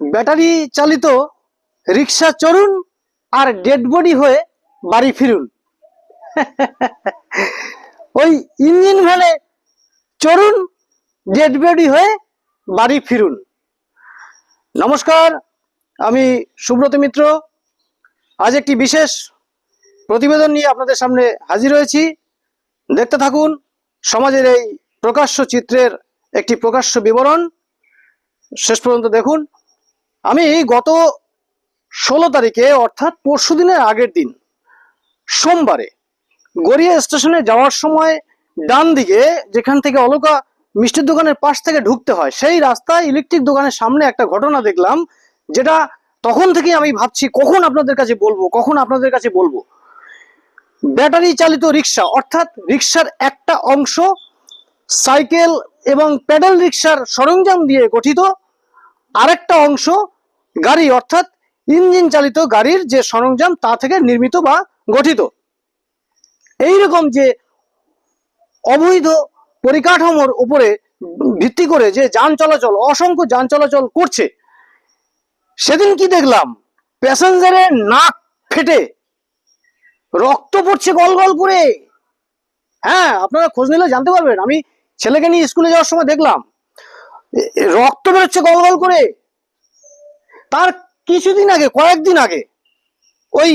Battery চালিত রিক্সা চড়ুন আর dead body হয়ে বাড়ি ফিরুন। ওই ইঞ্জিন ভ্যানে চড়ুন, ডেড বডি হয়ে বাড়ি ফিরুন। নমস্কার, আমি সুব্রত মিত্র। আজ একটি বিশেষ প্রতিবেদন নিয়ে আপনাদের সামনে হাজির হয়েছি। দেখতে থাকুন সমাজের এই প্রকাশ্য চিত্রের একটি প্রকাশ্য বিবরণ। শেষ পর্যন্ত দেখুন। আমি গত ষোলো তারিখে, অর্থাৎ পরশু দিনের আগের দিন, সোমবারে গড়িয়া স্টেশনে যাওয়ার সময় ডান দিকে, যেখান থেকে অলকা মিষ্টির দোকানের পাশ থেকে ঢুকতে হয়, সেই রাস্তায় ইলেকট্রিক দোকানের সামনে একটা ঘটনা দেখলাম, যেটা তখন থেকেই আমি ভাবছি, কখন আপনাদের কাছে বলব, কখন আপনাদের কাছে বলব? ব্যাটারি চালিত রিক্সা, অর্থাৎ রিক্সার একটা অংশ সাইকেল এবং প্যাডেল রিক্সার সরঞ্জাম দিয়ে গঠিত, আরেকটা অংশ গাড়ি, অর্থাৎ ইঞ্জিন চালিত গাড়ির যে সরঞ্জাম তা থেকে নির্মিত বা গঠিত। এইরকম যে অবৈধ পরিকাঠামোর উপরে ভিত্তি করে যে যান চলাচল, অসংখ্য যান চলাচল করছে, সেদিন কি দেখলাম? প্যাসেঞ্জারের নাক ফেটে, রক্ত পড়ছে গল গল করে। হ্যাঁ আপনারা খোঁজ নিলে জানতে পারবেন। আমি ছেলেকে নিয়ে স্কুলে যাওয়ার সময় দেখলাম রক্ত বেরোচ্ছে গল গল করে। তার কিছুদিন আগে, কয়েকদিন আগে, ওই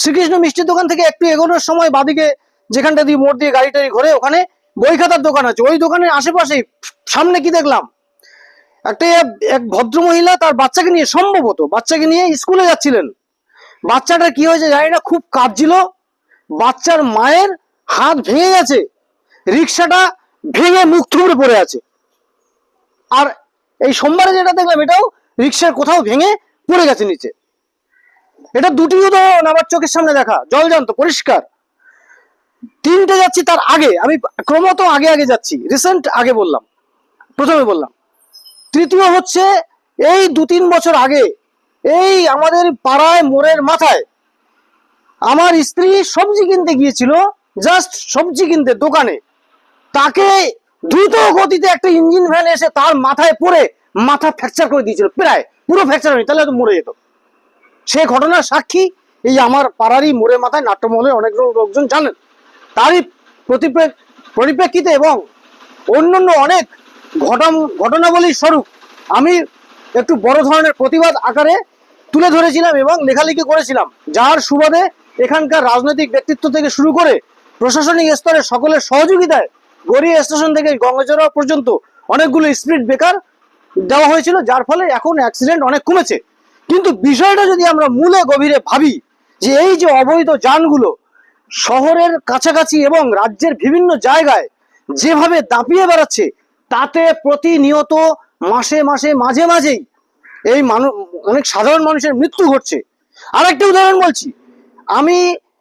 শ্রীকৃষ্ণ মিষ্টির দোকান থেকে একটু এগোনোর সময় বাদিকে যেখানটা দিয়ে মোড় দিয়ে গাড়ি টাড়ি ঘোরে, ওখানে বই খাতার দোকান আছে। ওই দোকানের আশেপাশে সামনে কি দেখলাম? একটা এক ভদ্র মহিলা তার বাচ্চাকে নিয়ে, সম্ভবত বাচ্চাকে নিয়ে স্কুলে যাচ্ছিলেন। বাচ্চাটার কি হয়েছে জানি না, খুব কাঁদছিল। বাচ্চার মায়ের হাত ভেঙে গেছে। রিক্সাটা ভেঙে মুখ থুবড়ে পড়ে আছে। আর এই সোমবারে যেটা দেখলাম, এটাও রিক্সার কোথাও ভেঙে পড়ে গেছে নিচে। এটা দুটি উদাহরণ আমার চোখের সামনে দেখা জল জলজান্ত, পরিষ্কার। তিনটে যাচ্ছি তার আগে, আমি ক্রমত আগে আগে যাচ্ছি রিসেন্ট আগে বললাম, প্রথমে বললাম। তৃতীয় হচ্ছে, এই দু তিন বছর আগে, এই আমাদের পাড়ায় মোড়ের মাথায়, আমার স্ত্রী সবজি কিনতে গিয়েছিল জাস্ট সবজি কিনতে দোকানে। তাকে দ্রুত গতিতে একটা ইঞ্জিন ভ্যান এসে তার মাথায় পড়ে মাথা ফ্র্যাকচার করে দিয়েছিল, প্রায়, পুরো ফ্র্যাকচার হয়নি, তাহলে মরে যেত। সে ঘটনার সাক্ষী এই আমার পাড়ারই মোড়ে মাথায় নাট্যমহলে অনেক লোকজন জানেন। তারই পরিপ্রেক্ষিতে এবং অন্যান্য অনেক ঘটন ঘটনাবলীর স্বরূপ আমি একটু বড় ধরনের প্রতিবাদ আকারে তুলে ধরেছিলাম এবং লেখালেখি করেছিলাম, যার সুবাদে এখানকার রাজনৈতিক ব্যক্তিত্ব থেকে শুরু করে প্রশাসনিক স্তরে সকলের সহযোগিতায় গড়িয়া স্টেশন থেকে গঙ্গাচড়া পর্যন্ত অনেকগুলো স্পিড ব্রেকার দেওয়া হয়েছিল, যার ফলে এখন অ্যাক্সিডেন্ট অনেক কমেছে। কিন্তু বিষয়টা যদি আমরা মূলে গভীরে ভাবি, যে এই যে অবৈধ যানগুলো শহরের কাছাকাছি এবং রাজ্যের বিভিন্ন জায়গায় যেভাবে দাপিয়ে বেড়াচ্ছে, তাতে প্রতিনিয়ত মাসে মাসে মাঝে মাঝেই এই মানুষ অনেক সাধারণ মানুষের মৃত্যু ঘটছে। আরেকটা উদাহরণ বলছি। আমি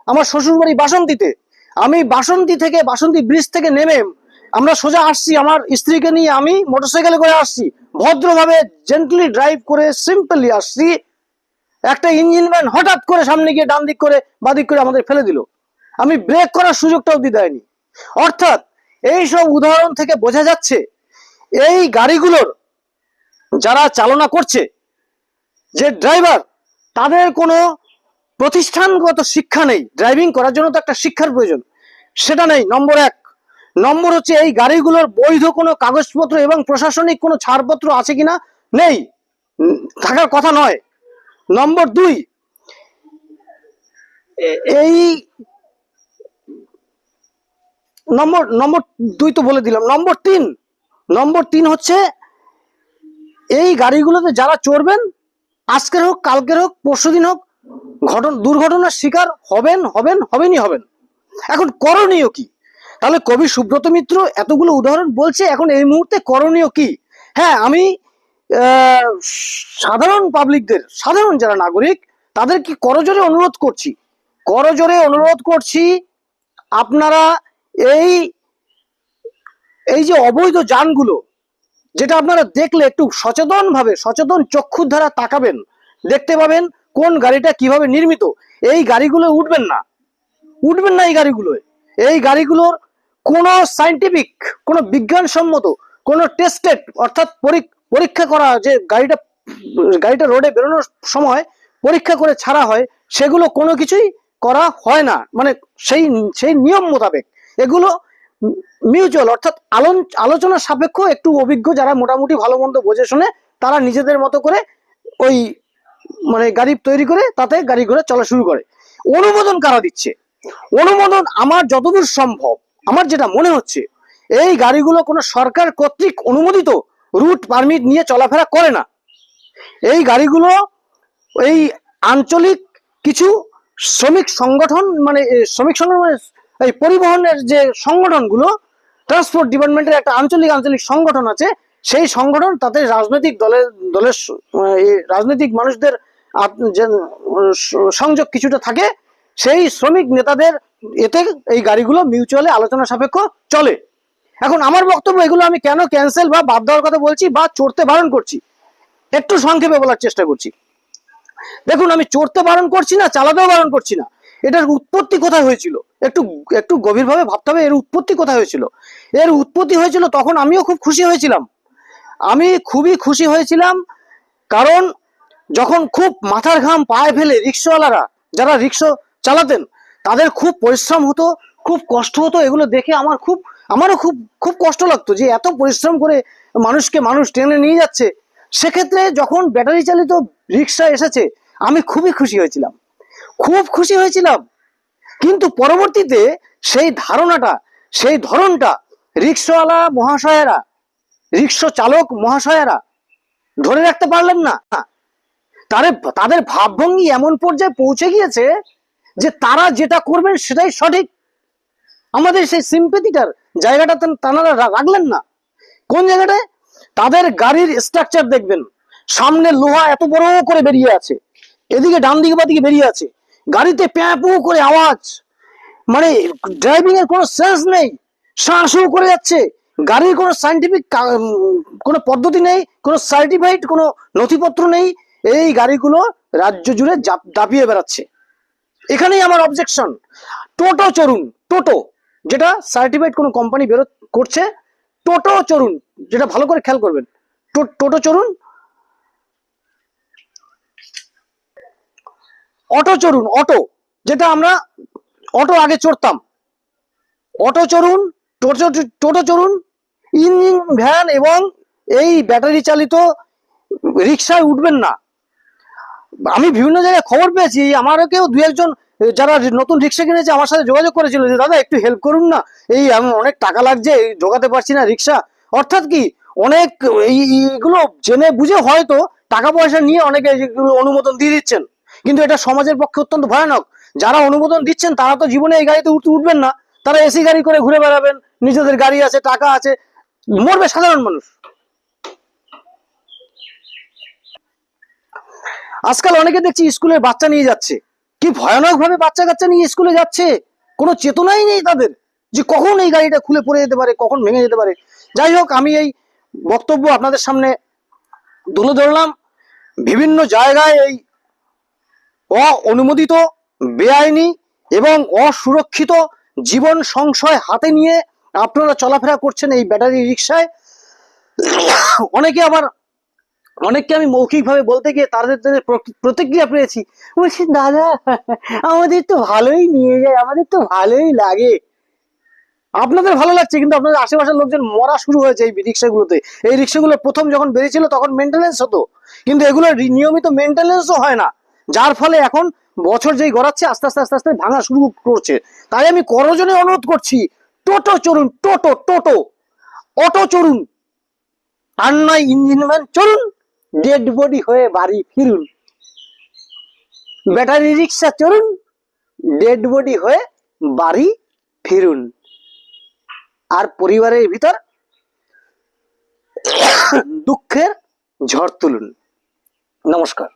আমার শ্বশুরবাড়ি বাসন্তীতে আমি বাসন্তী থেকে, বাসন্তী ব্রিজ থেকে নেমে আমরা সোজা আসছি আমার স্ত্রীকে নিয়ে, আমি মোটরসাইকেলে করে আসছি। ভদ্রভাবে জেন্টলি ড্রাইভ করে সিম্পলি আসছি। একটা ইঞ্জিন ম্যান হঠাৎ করে সামনে গিয়ে ডান দিক করে, বাদিক করে আমাদের ফেলে দিল। আমি ব্রেক করার সুযোগটাও দিয়ে দেয়নি। অর্থাৎ এই সব উদাহরণ থেকে বোঝা যাচ্ছে, এই গাড়িগুলোর যারা চালনা করছে, যে ড্রাইভার তাদের কোনো প্রতিষ্ঠানগত শিক্ষা নেই। ড্রাইভিং করার জন্য তো একটা শিক্ষার প্রয়োজন। সেটা নেই, নম্বর এক। নম্বর হচ্ছে, এই গাড়িগুলোর বৈধ কোনো কাগজপত্র এবং প্রশাসনিক কোনো ছাড়পত্র আছে কিনা? নেই। থাকার কথা নয়। নম্বর দুই এই নম্বর নম্বর দুই তো বলে দিলাম। নম্বর তিন নম্বর তিন হচ্ছে, এই গাড়িগুলোতে যারা চড়বেন, আজকের হোক, কালকের হোক, পরশুদিন হোক ঘটন, দুর্ঘটনার শিকার হবেন হবেন, হবেনই হবেন। এখন করণীয় কি? তাহলে কবি সুব্রত মিত্র এতগুলো উদাহরণ বলছে, এখন এই মুহূর্তে করণীয় কি? হ্যাঁ আমি সাধারণ পাবলিকদের সাধারণ যারা নাগরিক তাদের কি করজোরে অনুরোধ করছি। করজোরে অনুরোধ করছি, আপনারা এই এই যে অবৈধ যানগুলো, যেটা আপনারা দেখলে একটু সচেতন ভাবে সচেতন চক্ষুর দ্বারা তাকাবেন, দেখতে পাবেন কোন গাড়িটা কীভাবে নির্মিত? এই গাড়িগুলো উঠবেন না। উঠবেন না এই গাড়িগুলোয়। এই গাড়িগুলোর কোনো সাইন্টিফিক কোনো বিজ্ঞানসম্মত, কোনো টেস্টেড অর্থাৎ পরী- পরীক্ষা করা যে গাড়িটা গাড়িটা রোডে বেরোনোর সময় পরীক্ষা করে ছাড়া হয়, সেগুলো কোনো কিছুই করা হয় না। মানে সেই সেই নিয়ম মোতাবেক। এগুলো মিউচুয়াল অর্থাৎ আলোচনা সাপেক্ষ একটু অভিজ্ঞ যারা মোটামুটি ভালো মন্দ বোঝে শুনে, তারা নিজেদের মতো করে ওই মানে গাড়ি তৈরি করে, তাতে গাড়ি ঘোড়া চলা শুরু করে। অনুমোদন কারা দিচ্ছে? অনুমোদন আমার যতদূর সম্ভব, আমার যেটা মনে হচ্ছে, এই গাড়িগুলো কোনো সরকার কর্তৃক অনুমোদিত রুট পারমিট নিয়ে চলাফেরা করে না। এই গাড়িগুলো, এই আঞ্চলিক কিছু শ্রমিক সংগঠন মানে শ্রমিক সংগঠন মানে এই পরিবহনের যে সংগঠনগুলো, ট্রান্সপোর্ট ডিপার্টমেন্টের একটা আঞ্চলিক আঞ্চলিক সংগঠন আছে সেই সংগঠন তাদের রাজনৈতিক দলের দলের রাজনৈতিক মানুষদের সংযোগ কিছুটা থাকে, সেই শ্রমিক নেতাদের এতে এই গাড়িগুলো মিউচুয়ালি আলোচনা সাপেক্ষ চলে। এখন আমার বক্তব্য এগুলো আমি কেন ক্যান্সেল বা বাদ দেওয়ার কথা বলছি বা চড়তে বারণ করছি, একটু সংক্ষেপে বলার চেষ্টা করছি। দেখুন, আমি চড়তে বারণ করছি না, চালাতেও বারণ করছি না। এটার উৎপত্তি কোথায় হয়েছিল? একটু একটু গভীরভাবে ভাবতে হবে, এর উৎপত্তি কোথায় হয়েছিল? এর উৎপত্তি হয়েছিল তখন আমিও খুব খুশি হয়েছিলাম। আমি খুবই খুশি হয়েছিলাম, কারণ যখন খুব মাথার ঘাম পায়ে ফেলে রিক্সাওয়ালারা, যারা রিক্সা চালাতেন, তাদের খুব পরিশ্রম হতো, খুব কষ্ট হতো এগুলো দেখে আমার খুব, আমারও খুব খুব কষ্ট লাগতো যে এত পরিশ্রম করে মানুষকে মানুষ টেনে নিয়ে যাচ্ছে। সেক্ষেত্রে যখন ব্যাটারি চালিত রিক্সা এসেছে, আমি খুবই খুশি হয়েছিলাম। খুব খুশি হয়েছিলাম। কিন্তু পরবর্তীতে সেই ধারণাটা, সেই ধরনটা রিক্সাওয়ালা মহাশয়েরা রিক্সা চালক মহাশয়েরা ধরে রাখতে পারলেন না। তাদের তাদের ভাবভঙ্গি এমন পর্যায়ে পৌঁছে গিয়েছে যে তারা যেটা করবেন সেটাই সঠিক। আমাদের সেই সিম্পেথিটার জায়গাটা তান- তানারা রা- রাখলেন না। কোন জায়গাটায়? তাদের গাড়ির স্ট্রাকচার দেখবেন। সামনে লোহা এত বড় করে বেরিয়ে আছে। এদিকে ডান দিকে বা দিকে বেরিয়ে আছে। গাড়িতে প্যাঁপু করে আওয়াজ। মানে ড্রাইভিং এর কোনো সেন্স নেই। শাঁসু করে যাচ্ছে। গাড়ির কোনো সাইন্টিফিক কোনো পদ্ধতি নেই, কোনো সার্টিফাইড কোনো নথিপত্র নেই, এই গাড়িগুলো রাজ্য জুড়ে দাপিয়ে বেড়াচ্ছে। এখানেই আমার অবজেকশন টোটো চড়ুন টোটো যেটা সার্টিফাইড কোনো কোম্পানি বেরো, করছে টোটো চড়ুন, যেটা ভালো করে খেয়াল করবেন। টোটো চড়ুন অটো চড়ুন অটো যেটা আমরা অটো আগে চড়তাম। অটো চড়ুন টোটো টোটো চড়ুন ইঞ্জিন, ভ্যান এবং এই ব্যাটারি চালিত রিক্সায় উঠবেন না। আমি বিভিন্ন জায়গায় খবর পেয়েছি, আমারও কেউ দু একজন, যারা নতুন রিক্সা কিনেছে, আমার সাথে যোগাযোগ করেছিল যে, দাদা, একটু হেল্প করুন না। এই আমি অনেক টাকা লাগছে জোগাতে পারছি না রিক্সা। অর্থাৎ কি, অনেক এই- এইগুলো জেনে বুঝে হয়তো টাকা পয়সা নিয়ে অনেকে অনুমোদন দিয়ে দিচ্ছেন। কিন্তু এটা সমাজের পক্ষে অত্যন্ত ভয়ানক। যারা অনুমোদন দিচ্ছেন, তারা তো জীবনে এই গাড়িতে উঠতে উঠবেন না। তারা এসি গাড়ি করে ঘুরে বেড়াবেন, নিজেদের গাড়ি আছে, টাকা আছে। মরবে সাধারণ মানুষ। আজকাল অনেকে দেখছি স্কুলের বাচ্চা নিয়ে যাচ্ছে। কি ভয়ানক ভাবে বাচ্চা কাচ্চা নিয়ে স্কুলে যাচ্ছে? কোনো চেতনাই নেই তাদের যে কখন এই গাড়িটা খুলে পড়ে যেতে পারে, কখন ভেঙে যেতে পারে। যাই হোক, আমি এই বক্তব্য আপনাদের সামনে তুলে ধরলাম। বিভিন্ন জায়গায় এই অনুমোদিত বেআইনি এবং অসুরক্ষিত জীবন সংশয় হাতে নিয়ে আপনারা চলাফেরা করছেন এই ব্যাটারি রিক্সায় অনেকে আবার, অনেককে আমি মৌখিকভাবে বলতে গিয়ে তাদের প্রতিক্রিয়া পেয়েছি। বলছি, দাদা, আমাদের তো ভালোই নিয়ে যায়, আমাদের তো ভালোই লাগে। আপনাদের ভালো লাগছে, কিন্তু আপনাদের আশেপাশের লোকজন মরা শুরু হয়েছে এই রিক্সাগুলোতে এই রিক্সাগুলো প্রথম যখন বেরিয়েছিল, তখন মেনটেনেন্স হতো। কিন্তু এগুলো নিয়মিত মেনটেনেন্সও হয় না। যার ফলে এখন বছর যেই গড়াচ্ছে, আস্তে আস্তে আস্তে আস্তে ভাঙা শুরু করছে। তাই আমি করজনে অনুরোধ করছি টোটো চড়ুন, টোটো টোটো। অটো চড়ুন। আর নয় ইঞ্জিন ম্যান চলুন ডেড বডি হয়ে বাড়ি ফিরুন। ব্যাটারি রিক্সা চড়ুন, ডেড বডি হয়ে বাড়ি ফিরুন। আর পরিবারের ভিতর দুঃখের ঝড় তুলুন। নমস্কার।